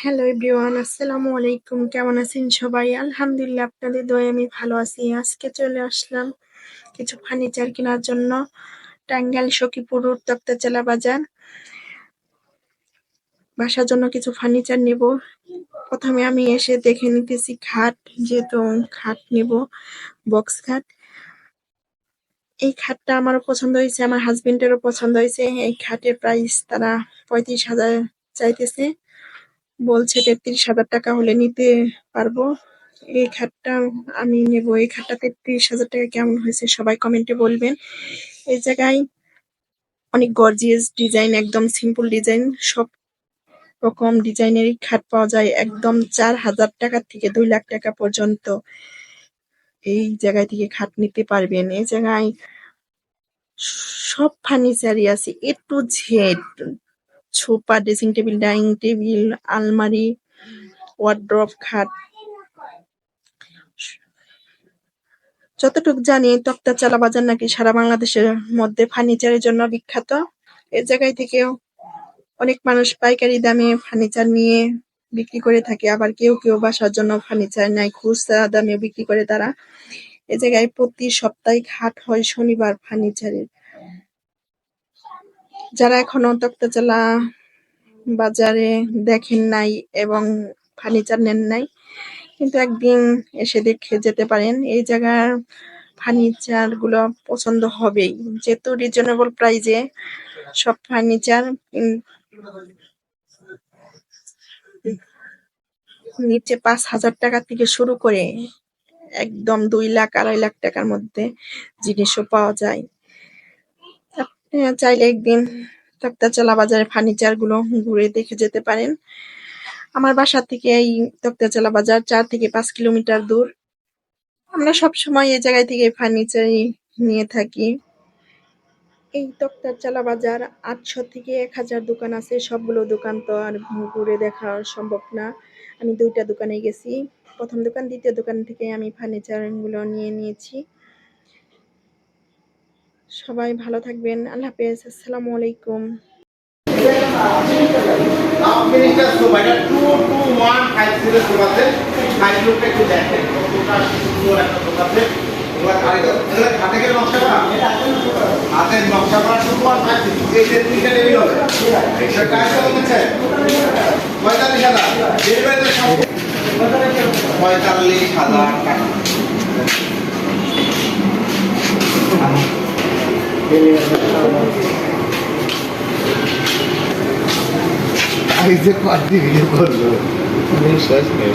Hello everyone আসসালামু আলাইকুম কেমন আছেন সবাই? আলহামদুলিল্লাহ, আপনাদের দয়ে আমি ভালো আছি। আজকে চলে আসলাম কিছু ফার্নিচার কেনার জন্য। টাঙ্গাইল সখীপুর উত্তপ্তা জেলা বাজার বাসার জন্য কিছু ফার্নিচার নেব। প্রথমে আমি এসে দেখে নিতেছি খাট, যেহেতু খাট নেব বক্স খাট। এই খাটটা আমারও পছন্দ হয়েছে, আমার হাজবেন্ডেরও পছন্দ হয়েছে। এই খাটের প্রাইস তারা পঁয়ত্রিশ হাজার চাইতেছে। বলছে তেত্রিশ হাজার টাকা হলে নিতে পারব। এই খাটটা আমি নেব। এই খাটটা তেত্রিশ হাজার টাকা কেমন হয়েছে সবাই কমেন্টে বলবেন। এই জায়গায় অনেক গর্জিয়াস ডিজাইন একদম সিম্পল ডিজাইন সব রকম ডিজাইনেরই খাট পাওয়া যায় একদম চার হাজার টাকা থেকে দুই লাখ টাকা পর্যন্ত। এই জায়গায় থেকে খাট নিতে পারবেন। এই জায়গায় সব ফার্নিচারই আছে A to Z sofa dressing table dining table আলমারি ওয়ার্ড্রপ খাট। যতটুকু জানি তক্তাচালা বাজার নাকি সারা বাংলাদেশের মধ্যে ফার্নিচারের জন্য বিখ্যাত। এ জায়গায় থেকেও অনেক মানুষ পাইকারি দামে ফার্নিচার নিয়ে বিক্রি করে থাকে। আবার কেউ কেউ বাসার জন্য ফার্নিচার নেয়, খুচরা দামে বিক্রি করে তারা। এ জায়গায় প্রতি সপ্তাহে হাট হয় শনিবার ফার্নিচারের। যারা এখনও তক্তাচালা বাজারে দেখেন নাই এবং ফার্নিচার নেন নাই, কিন্তু একদিন এসে দেখে যেতে পারেন, এই জায়গার ফার্নিচারগুলো পছন্দ হবেই। যেহেতু রিজনেবল প্রাইজে সব ফার্নিচার নিচে পাঁচ হাজার টাকা থেকে শুরু করে একদম দুই লাখ, আড়াই লাখ টাকার মধ্যে জিনিসও পাওয়া যায়। চাইলে একদিন তক্তাচালা বাজারে ফার্নিচারগুলো ঘুরে দেখে যেতে পারেন। আমার বাসা থেকে এই তক্তাচালা বাজার চার থেকে পাঁচ কিলোমিটার দূর। আমরা সব সময় এই জায়গায় থেকে ফার্নিচার নিয়ে থাকি। এই তক্তাচালা বাজার আটশো থেকে এক হাজার দোকান আছে। সবগুলো দোকান তো আর ঘুরে দেখা সম্ভব না। আমি দুইটা দোকানে গেছি। প্রথম দোকান, দ্বিতীয় দোকান থেকে আমি ফার্নিচারগুলো নিয়ে নিয়েছি। সবাই ভালো থাকবেন। আল্লাহ হাফেজ। আসসালামু আলাইকুম। পঁয়তাল্লিশ হাজার টাকা। এই যে কয়েকটি ভিডিও করল বিশ্বাস নেই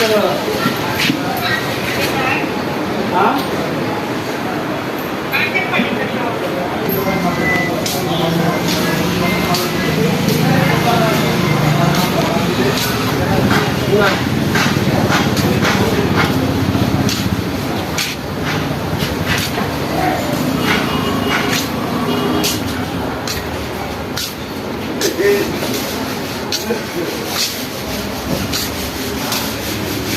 만들어. 아? 누나.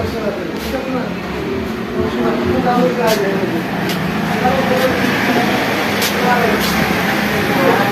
Thank you.